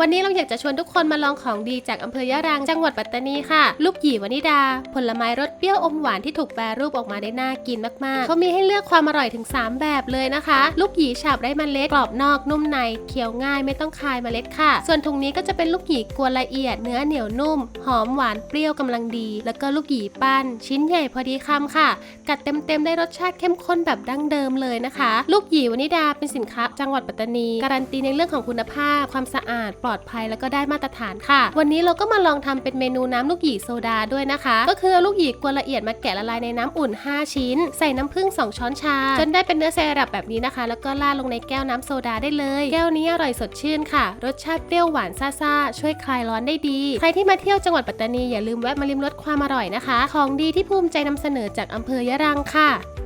วันนี้เราอยากจะชวนทุกคนมาลองของดีจากอำเภอยะรังจังหวัดปัตตานีค่ะ ลูกหยีวานิดา ผลไม้รสเปรี้ยวอมหวานที่ถูกแปรรูปออกมาได้น่ากินมากๆ เขามีให้เลือกความอร่อยถึง 3 แบบเลยนะคะ ลูกหยีฉาบไร้มเมล็ดกรอบนอกนุ่มในเคี้ยวง่ายไม่ต้องคายเมล็ดค่ะ ส่วนถุงนี้ก็จะเป็นลูกหยีกวนละเอียด เนื้อเหนียวนุ่ม หอมหวานเปรี้ยวกำลังดี แล้วก็ลูกหยีปั้น ชิ้นใหญ่พอดีคำค่ะ กัดเต็มๆได้รสชาติเข้มข้นแบบดั้งเดิมเลยนะคะ ลูกหยีวานิดาเป็นสินค้าจังหวัดปัตตานีการันตีในเรื่องของคุณภาพความสะอาดปลอดภัยแล้วก็ได้มาตรฐานค่ะ วันนี้เราก็มาลองทำเป็นเมนูน้ำลูกหยีโซดาด้วยนะคะ ก็คือเอาลูกหยีกวนละเอียดมาแกะละลายในน้ำอุ่น 5 ชิ้น ใส่น้ำผึ้ง2 ช้อนชา จนได้เป็นเนื้อไซรัปแบบนี้นะคะ แล้วก็ราลงในแก้วน้ำโซดาได้เลย แก้วนี้อร่อยสดชื่นค่ะ รสชาติเปรี้ยวหวานซ่าๆช่วยคลายร้อนได้ดี ใครที่มาเที่ยวจังหวัดปัตตานีอย่าลืมแวะมาลิ้มรสความอร่อยนะคะ ของดีที่ภูมิใจนำเสนอจากอำเภอยะรังค่ะ